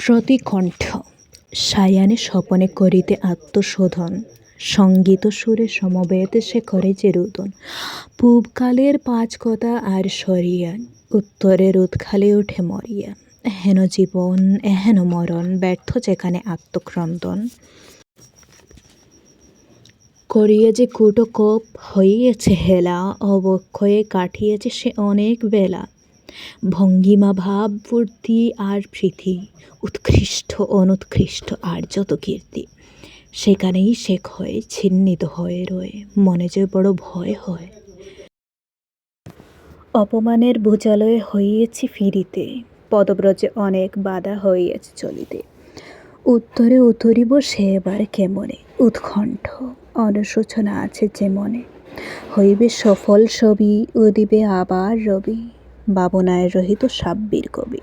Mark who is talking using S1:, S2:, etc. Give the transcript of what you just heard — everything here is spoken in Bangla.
S1: প্রতিকণ্ঠ, সায়ানে স্বপনে করিতে আত্মশোধন, সংগীত সুরে সমবেত সে করে যে রুদন। পূবকালের পাঁচ কথা আর সরিয়া উত্তরের উৎখালে ওঠে মরিয়া। হেন জীবন, এহেন মরণ, ব্যর্থ যেখানে আত্মক্রন্দন। করিয়া যে কুটো কোপ হইয়াছে হেলা, অবক্ষয়ে কাটিয়েছে সে অনেক বেলা। ভঙ্গিমা, ভাব ফুর্তি আর প্রীতি, উৎকৃষ্ট, অনুৎকৃষ্ট আর যত কীর্তি, সেখানেই শেখ হয়ে ছিন্নিত হয়ে রয়ে, মনে যে বড় ভয় হয়। অপমানের ভূজালয়ে হইয়াছি ফিরিতে, পদব্রজে অনেক বাধা হইয়াছে চলিতে। উত্তরে উতরিব সে এবার কেমনে? উৎকণ্ঠ অনুশোচনা আছে যে মনে। হইবে সফল ছবি উদিবে আবার রবি। ভাবনায় রহিত সাব্বির কবি।